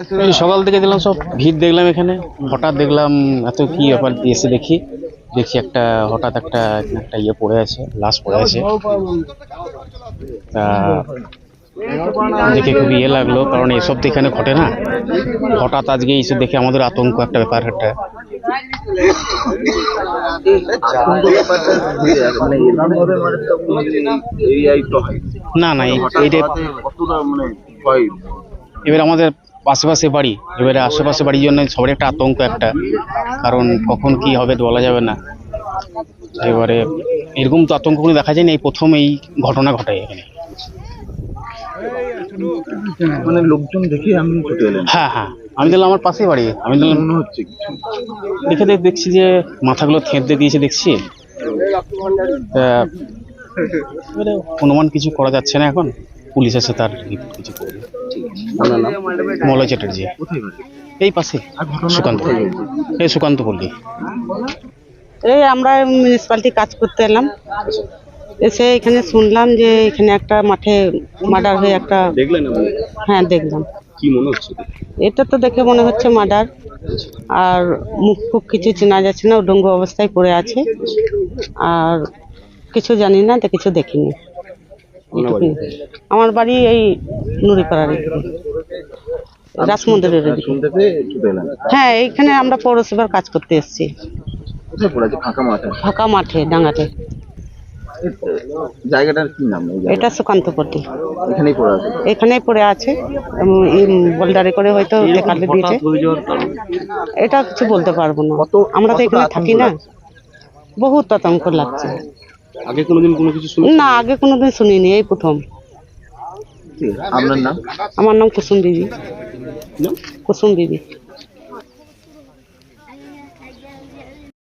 এই সকাল থেকে দেখলাম সব ভিড় দেখলাম এখানে। হঠাৎ দেখলাম এত কি ব্যাপার এসে দেখি। দেখছি একটা হঠাৎ একটা একটা ইয়ে পড়ে আছে লাশ পড়ে আছে। তা দেখে খুবই ইয়ে লাগল কারণ এসব তো এখানে ঘটে না। হঠাৎ আজকে এইসব দেখে আমাদের আতঙ্ক একটা ব্যাপার একটা। না না এইটা মানে এবার আমাদের আশেপাশে বাড়ি এবারে আশেপাশে বাড়ির জন্য সবার একটা আতঙ্ক একটা। কারণ কখন কি হবে বলা যাবে না। এবারে এরকম তো আতঙ্ক কোনো দেখা যায়নি এই প্রথম এই ঘটনা ঘটে এখানে। মানে লোকজন দেখে আমি ছুটে হ্যাঁ হ্যাঁ আমি দেখলাম আমার পাশেই বাড়ি আমি দেখলাম মনে হচ্ছে দেখে দেখ- দেখছি যে মাথাগুলো থেঁততে দিয়েছে দেখছি। অনুমান কিছু করা যাচ্ছে না এখন। পুলিশ এসে তার কিছু করবে? মলয় চ্যাটার্জি। এই পাশে সুকান্ত। এই সুকান্ত পল্লী। এই আমরা মিউনিসিপালিটি কাজ করতে এলাম। এসে এখানে শুনলাম যে এখানে একটা মাঠে মার্ডার হয়ে একটা হ্যাঁ দেখলাম। কি মনে হচ্ছে? এটা তো দেখে মনে হচ্ছে মার্ডার। আর মুখ ফুখ কিছু চেনা যাচ্ছে না উডঙ্গ অবস্থায় পড়ে আছে। আর কিছু জানি না তো কিছু দেখিনি। আমার বাড়ি এই নুরিপাড়ার ছুটে এলেন হ্যাঁ এইখানে আমরা পৌরসভার কাজ করতে এসেছি। ফাঁকা মাঠে? ফাঁকা ডাঙাতে জায়গাটার কি নাম? এটা এখানেই পড়ে আছে? এখানেই পড়ে আছে। বোল্ডারে করে হয়তো দেখাতে দিয়েছে। এটা কিছু বলতে পারব না। আমরা তো এখানে থাকি না? বহুত আতঙ্ক লাগছে। আগে কোনোদিন কোনো কিছু না আগে কোনোদিন শুনিনি এই প্রথম। আপনার নাম? আমার নাম কুসুম দিদি কুসুম বিবি।